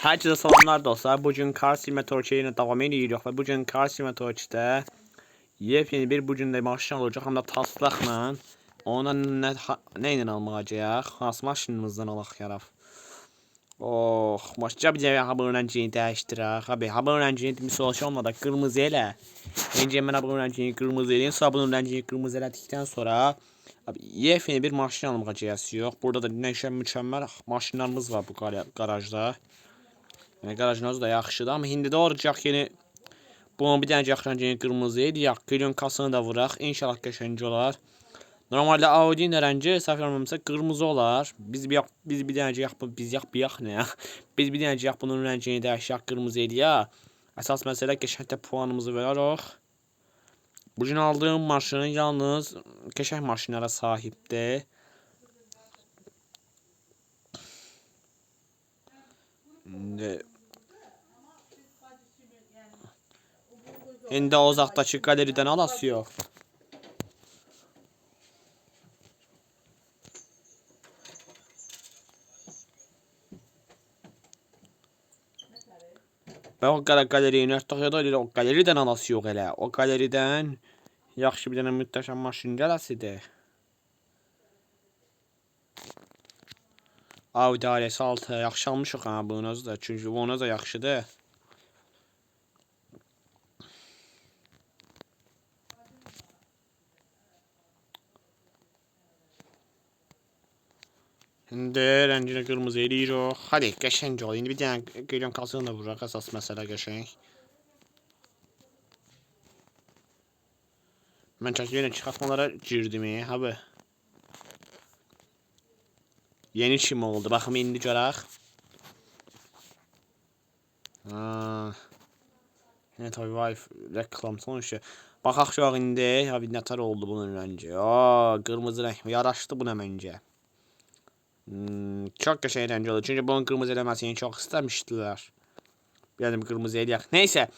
Herkese salamlar dostlar. Bugün Car Simulator yine devam ediyoruz ve bugün Car Simulator'da yepyeni bir bugün de maşın olacak hem de taslakla ona ne, ha- neyle almayacağız? Has maşınımızdan alaq yaraf. Oh, başka bir ha bu öğrenciyi değiştirək. Abi, ha bu öğrencinin misal olmadı kırmızı elə. Önce mən ha bu öğrenciyi kırmızı eləyim, sonra bu öğrenciyi kırmızı elədikdən sonra Abi yepyeni bir maşın almayacağız yok. Burada da neşə mükemmel maşınlarımız var bu gar- garajda. Yəni qarajınız da yaxşıdır, amma indi də olacaq yeni bunu bir dənə yaxşıcan qırmızı idi. Yak kilyon kasını da vuraq. İnşallah qəşəng olar. Normalde Audi'nin rəngi səhv olmamsa qırmızı olar. Biz bir biz bir dənə yak biz yak bir yak nə? Biz bir dənə yak bunun rəngini dəyişək qırmızı eləyə. Əsas məsələ qəşəngdə puanımızı verərik. Bugün aldığım maşın yalnız qəşəng maşınlara sahibdir. İndi O uzaqdakı qaleriden alası yox. Və o qara qalerini artıq ya o qaleriden alası yox elə. O qaleriden yaxşı bir dənə mühtəşəm maşın gələsidir. Audi RS6 yaxşı almışıq ha bunu da. Çünki bu ona da yaxşıdır. Şimdi rəngini qırmızı eləyirik. Hadi qəşəng ol. İndi bir dənə qeyrən kalsın da vuraq. Əsas məsələ qəşəng. Mən çək yenə çıxartmalara girdim, abi. Yeni kim oldu? Baxım indi görək. Ha. Yine tabii Wi-Fi reklam sonuçta. Baxaq şu an indi. Abi nətər oldu bunun rəngi. Aa, qırmızı rəng. Yaraşdı buna məncə. Hmm, çok qəşəng rəng oldu. Çünki bunun qırmızı eləməsini çox istəmişdilər. Bir adım qırmızı eləyək. Neysə.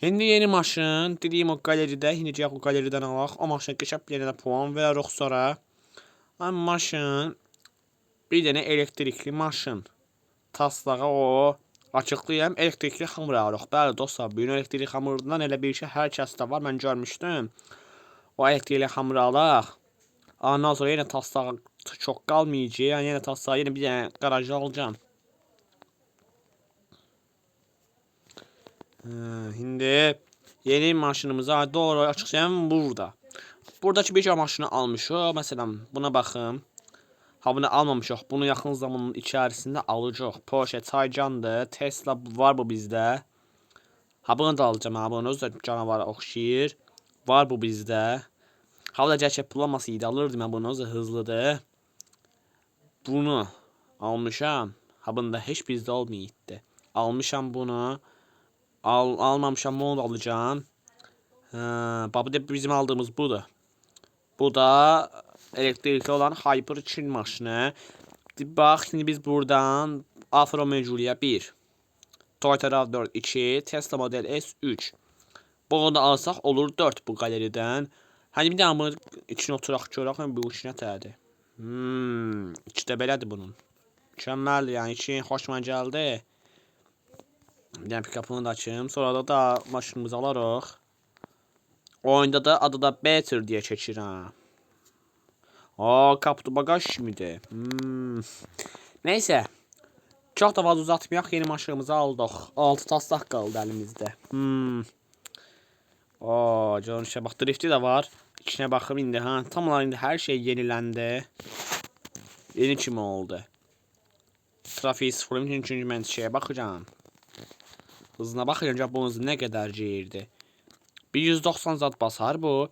İndi yeni maşın. Dediyim o galeridə. İndi gələk o galeridən alaq. O maşın qəşəng bir dənə puan verərik sonra. Amma maşın bir dənə elektrikli maşın. Taslağa o açıqlayım. Elektrikli hamur alırıq. Bəli dostlar, bu gün elektrikli hamurdan elə bir şey hər kəsdə var. Mən görmüşdüm. O elektrikli hamur alaq. Ondan sonra yine taslağı çok kalmayacak. Yani yine taslağı yine bir tane garajda alacağım. Ee, şimdi yeni maşınımıza doğru açıklayayım burada. Buradaki bir maşını almışıq. Mesela buna baxın. Ha bunu almamışıq. Bunu yaxın zamanın içərisində alacaq. Porsche Taycandır. Tesla var bu bizdə. Ha bunu da alacağım. Ha bunu özü canavara oxşayır. Var bu bizdə. Havada gerçek bulamasıydı alırdım ben bunu o hızlıdır. Bunu almışam. Ha bunda hiç bizde olmayıttı. Almışam bunu. Al, almamışam bunu alacağım. Ha, bu da bizim aldığımız budur. Bu da elektrikli olan Hyper Çin maşını. Bak şimdi biz buradan Alfa Romeo Giulia 1. Toyota RAV4 2. Tesla Model S 3. Bunu da alsaq olur 4 bu galeriden. Hani bir daha bunu içine oturaq görək bu işinə tədir. Hmm, də belədir bunun. Mükəmməldir, yəni içi xoşuma gəldi. Bir dənə pikapını da açım. Sonra da, da maşınımızı alarıq. Oyunda da adı da Better deyə keçir ha. Aa, kaptu bagaj kimidir. Hmm. Neysə. Çox da fazla uzatmayaq, yeni maşınımızı aldıq. 6 taslaq qaldı əlimizdə. Hmm. Canım şey bak drifti de var. İçine bakım indi ha. Tam olarak indi her şey yenilendi. Yeni kim oldu? Trafiği sıfırlamak için çünkü ben şeye bakacağım. Hızına bakınca bu hız ne kadar cihirdi. Bir 190 zat basar bu.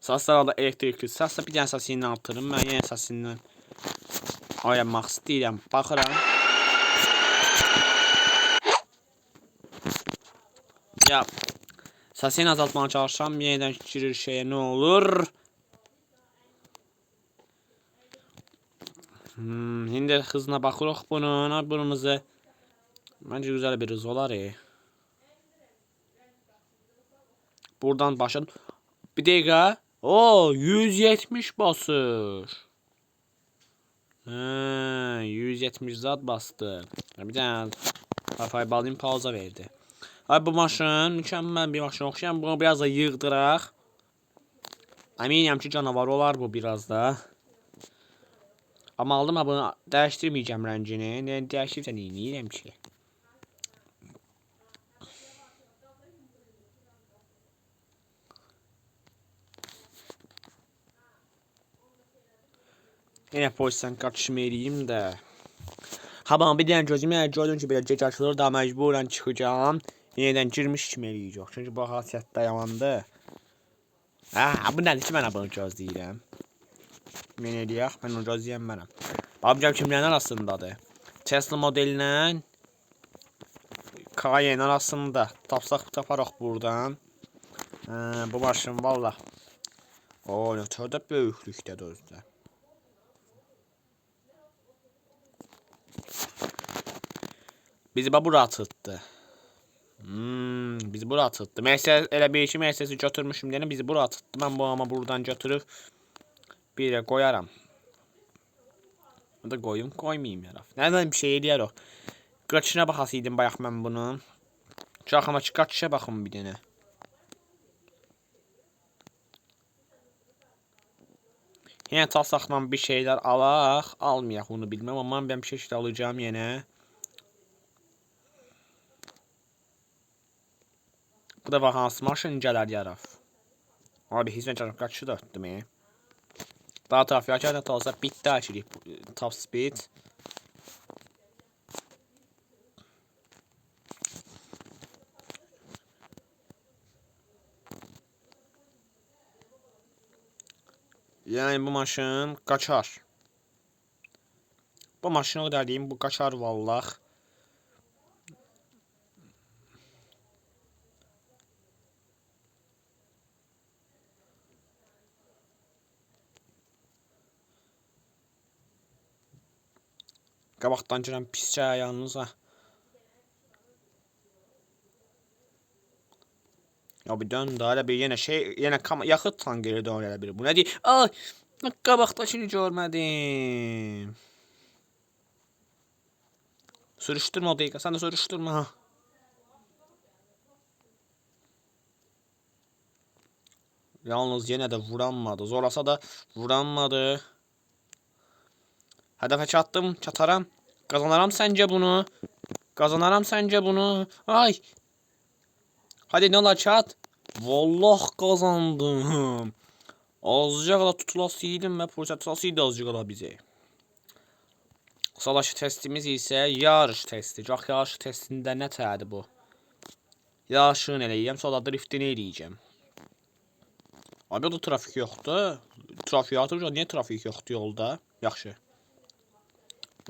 Saslar da elektrikli. Sasla bir tane səsini artırım. Ben yine səsindən ayırmaq istəyirəm. Baxıram. Ya səsini azaltmağa çalışsam yeniden girir şeye ne olur? Hmm, şimdi hızına bakırıq bunun, burnumuzu. Bence güzel bir hız olar. Buradan başın. Bir dakika. O 170 basır. Ha, 170 zat bastı. Bir tane Wi-Fi bağlayayım pauza verdi. Ay bu maşın mükemmel bir maşın oxşayan. Bunu biraz da yığdıraq. Əminəm ki canavar olar bu biraz da. Amma aldım ha bunu dəyişdirməyəcəm rəngini. Ne dəyişirsə neyniyirəm ki? Yine polisten kaçışma eləyim də. Ha ben bir dənə gözümü əgər gördüm ki belə gec açılır da məcburən çıxacağam. Yenidən girmiş kimi eləyəcək. Çünki bu xasiyyətdə yamandır. Ha, bu nədir ki mən bunu gözləyirəm. Mən eləyək, mən onu gözləyəm mənəm. Babacam kimlərin arasındadır? Tesla modelinə Cayenne arasında. Tapsaq taparaq buradan. Ha, bu maşın valla. O, kadar da böyüklükdədir özdə. Bizi bura atıldı. Hmm, bizi bura atıldı. Məsəl elə bir iki məsələsi götürmüşüm deyən bizi bura atıldı. Mən bu ama buradan götürüb bir də qoyaram. Ya da qoyum, qoymayayım ya. Nədən bir şey eləyər o. Qaçışına baxasıydım bayaq mən bunun. Çaxama ki qaçışa baxım bir dənə. Yine tasaqla bir şeyler alaq, almayaq onu bilmem ama ben bir şey alacağım yine. Da hansı maşın gələr yaraf. Abi hizmetçi qaçışı da ötdüm. e. Daha trafiğe açardan da olsa bitti açırıq top speed. Yani bu maşın kaçar. Bu maşını o dediğim bu kaçar vallah. Qabaqdan girən piscə yalnız ha. Ya bir dön də elə bir yenə şey, yenə kam yaxıtla geri dön elə bir. Bu nə deyir? Ay, qabaqdakını görmədim. Sürüştürmə o dəqiqə, sən də sürüştürmə ha. Yalnız yenə də vuranmadı. Zorlasa da vuranmadı. Hedefe çattım. Çataram. Kazanaram sence bunu. Kazanaram sence bunu. Ay. Hadi ne ola çat. Vallah kazandım. Azıcık kadar tutulasıydım ve polis tutulasıydı azıcık kadar bize. Salaşı testimiz ise yarış testi. Çok yarış testinde ne tədi bu? Yarışını eləyəm, sonra driftini eləyəcəm. Abi o da trafik yoxdur. Trafik atır, niye trafik yoxdur yolda? Yaxşı.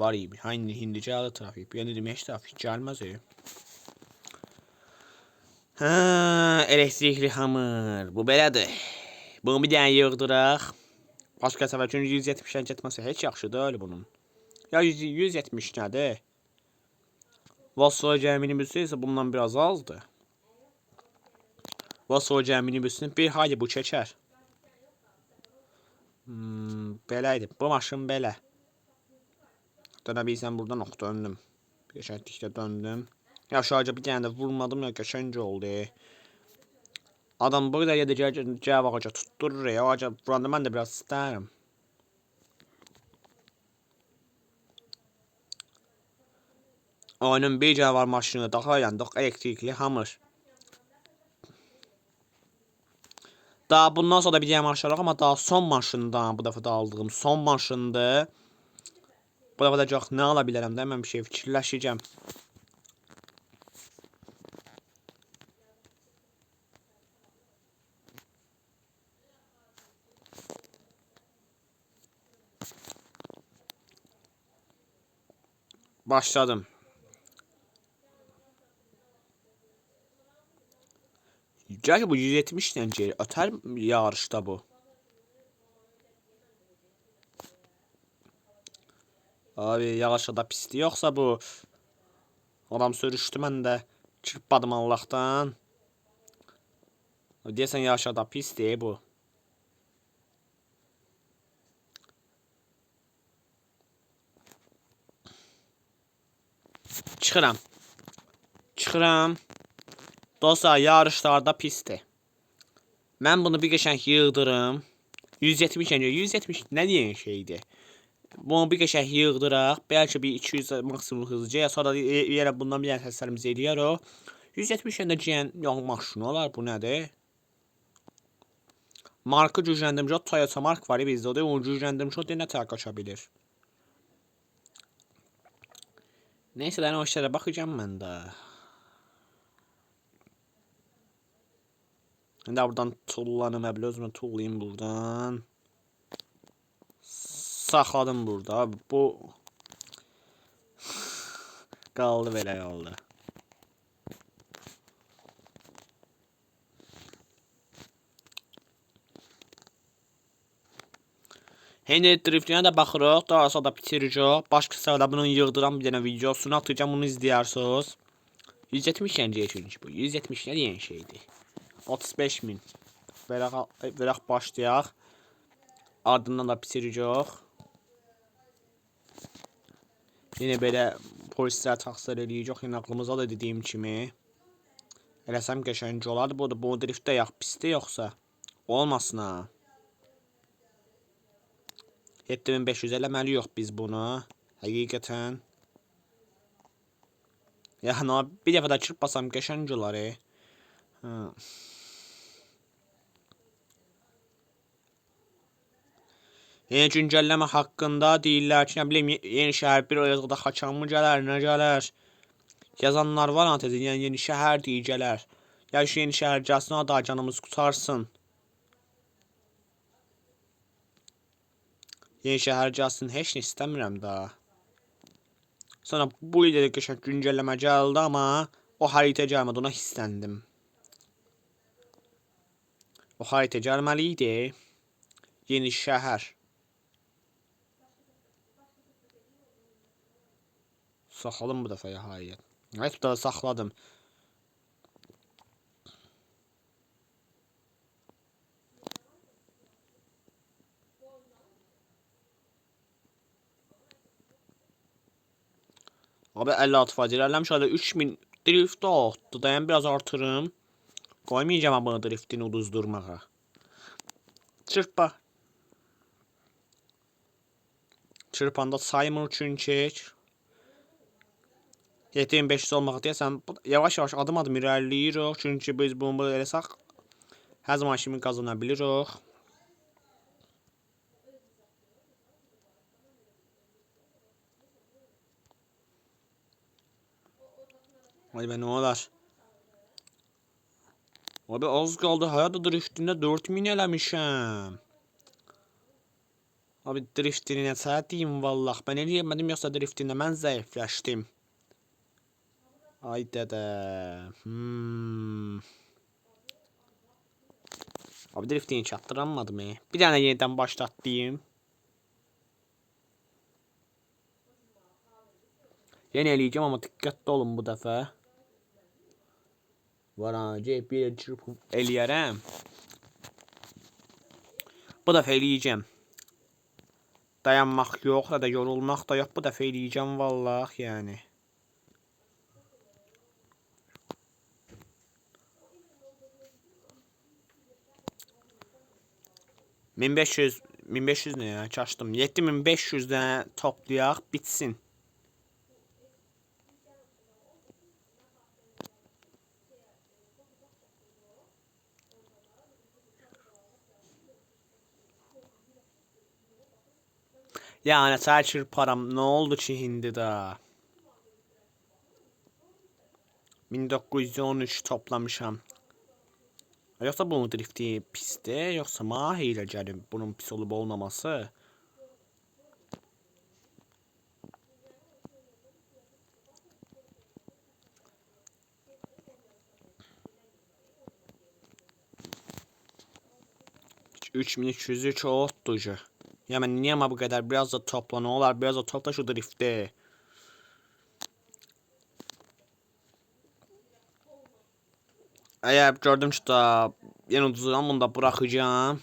Var iyi bir. Hangi hindice adı trafik. Bir hiç trafik gelmez ya. Ha, elektrikli hamur. Bu belədir. Bunu bir dənə yığdıraq. Başqa səfər üçün 170-dən getməsə heç yaxşı deyil bunun. Ya 100, 170 nədir? Volkswagen minibüsü isə bundan biraz azdır. Volkswagen minibüsünü bir hayli bu çəkər. Hmm, belə idi. Bu maşın belə. Dönebilsem buradan ok döndüm. Geçenlikte döndüm. Ya şu ağaca bir tane de vurmadım ya geçence oldu. Adam burada yedeceği cevap ağaca tutturur ya. Ağaca vuranda ben de biraz isterim. Oyunun bir canavar maşını daha yandık elektrikli hamur. Daha bundan sonra da bir diğer maşınlar ama daha son maşından bu defa da aldığım son maşındı. Bu defa da çok ne alabilirim de hemen bir şey fikirləşəcəm. Başladım. Gerçi bu 170 geri öter yarışta bu. Abi yağışı da pisdi yoxsa bu? Adam sürüşdü məndə. Çırpmadım Allahdan. Deyəsən yağışı da pisdi e bu. Çıxıram. Çıxıram. Dostlar, yarışlarda pisdi. Mən bunu bir qəşəng yığdırım. 170 yəni 170 nə deyən şeydir? Bunu bir qəşəng yığdıraq. Bəlkə bir 200 maksimum hızlıca sonra ye- yenə bundan bir dənə o. 170 yəni deyən yox maşını olar bu nədir? Marka gücləndirmiş o Toyota Mark var bizdə o da onu gücləndirmiş o nə tər qaça bilir. Neyse ben o işlere bakacağım ben de. Ben buradan tullanım əbli özümə tullayayım buradan. Saxladım burada. Bu qaldı belə qaldı. Henry Drift'ine de baxırıq. Daha sonra da bitirəcək. Başqa sırada bunun yığdıram bir dənə videosunu atacağım. Bunu izləyərsiniz. 170 gəncəyə çünki bu. 170 nə deyən şeydir? 35 min. Verək, verək. Ardından da bitirəcək. Yenə belə polislər təqsir eləyəcək. Yenə aklımıza da dediyim kimi. Eləsəm qəşəng olardı. Bu da bu driftdə yağ pisdir yoxsa? Olmasın ha. 7500 eləməli yox biz bunu. Həqiqətən. Yəni bir dəfə də çırpasam qəşəng olar. E. Yeni güncəlləmə haqqında deyirlər ki, nə bilim, ye- yeni şəhər bir yazıda xaçanmı gələr, nə gələr? Yazanlar var antezin, yəni yeni şəhər deyə gələr. Ya şu yeni şəhər gəlsin, o da canımız qutarsın. Yeni şəhər gəlsin, heç nə istəmirəm da. Sonra bu ildə də güncəlləmə gəldi, amma o xəritə gəlmədi, ona hissləndim. O xəritə gəlməli. Yeni şəhər. Saxladım bu dəfə ya hayır. Evet bu da saxladım. Abi 56 faiz ilerlemiş hala 3000 drift oldu. Dayan biraz artırım. Koymayacağım ama driftini uduzdurmağa. Çırpma. Çırpanda saymır çünkü. 7500 olmaq deyəsən bu- yavaş yavaş adım adım irəliləyirik çünki biz bunu belə eləsək hər zaman kimi qazana bilirik. Vay be ne olar? Abi az qaldı. Hayat driftində 4000 eləmişəm. Abi driftini nə deyim vallah. Mən eləyəmədim yoxsa driftində mən zəifləşdim. Ay dede. Hmm. Abi drifting'i çattıranmadı mı? Bir tane yeniden başlattım. Yenileyeceğim ama dikkatli olun bu defa. Varacak bir çırpım eleyerem. Bu defa eleyeceğim. Dayanmak yok da yorulmak da yok. Bu defa eleyeceğim vallahi yani. 1500 1500 ne ya? Çaşdım. 7500'den toplayaq bitsin. Yani saçır param ne oldu ki hindi da? 1913 toplamışam. Yoksa bunun drifti pisdir, yoksa ma hiyləgəri bunun pis olub olmaması. Hiç 3200'ü çok ducu. Ya ben niye ama bu kadar biraz da topla ne olar biraz da topla şu drifti. Eğer gördüm ki da yeni uduzuram bunu da bırakacağım.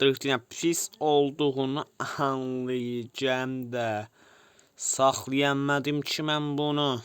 Driftin pis olduğunu anlayacağım da. Saxlayamadım ki mən bunu.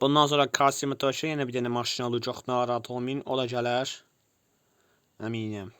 Bundan sonra Kasım Toşa yenə bir dənə maşın alacaq. Narahat olmayın, o da gələr. Əminəm.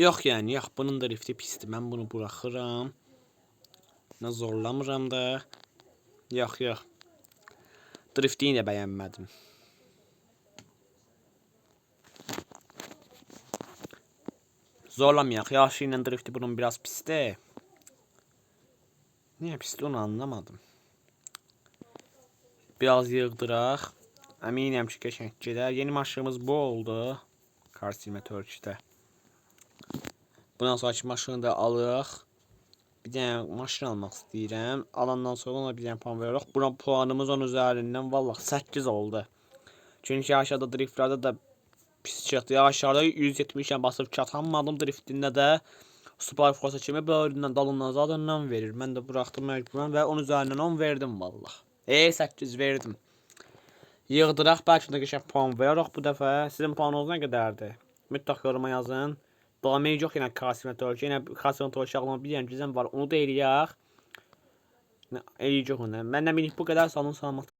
Yox yəni, yox, bunun drifti pisdir. Mən bunu buraxıram. Nə zorlamıram da. Yox, yox. Driftini də bəyənmədim. Zorlamayaq. Yaşı ilə drifti bunun biraz pisdir. Niyə pisdir onu anlamadım. Biraz yığdıraq. Əminəm ki, qəşəng gedər. Yeni maşınımız bu oldu. Karsilmə Turkey'də. Bundan sonraki maşını da alırıq. Bir dənə maşın almaq istəyirəm. Alandan sonra ona bir dənə puan veririk. Buna puanımız 10 üzərindən vallah 8 oldu. Çünki aşağıda driftlərdə də pis çıxdı. Aşağıda 170-ə basıb çatanmadım driftində də. Super Force kimi böyründən dalından zadından verir. Mən də buraxdım məcburan və 10 üzərindən 10 verdim vallah. E 8 verdim. Yığdıraq bəlkə də qəşəng puan veririk bu dəfə. Sizin puanınız nə qədərdir? Mütləq yoruma yazın. Daimi yox yenə Kasimə Türkiyə. Yenə Kasimə Türkiyə ağlıma bir dənə gizem var. Onu da eləyək. Eləyəcək onu. Məndən minik bu qədər. Salın salamat.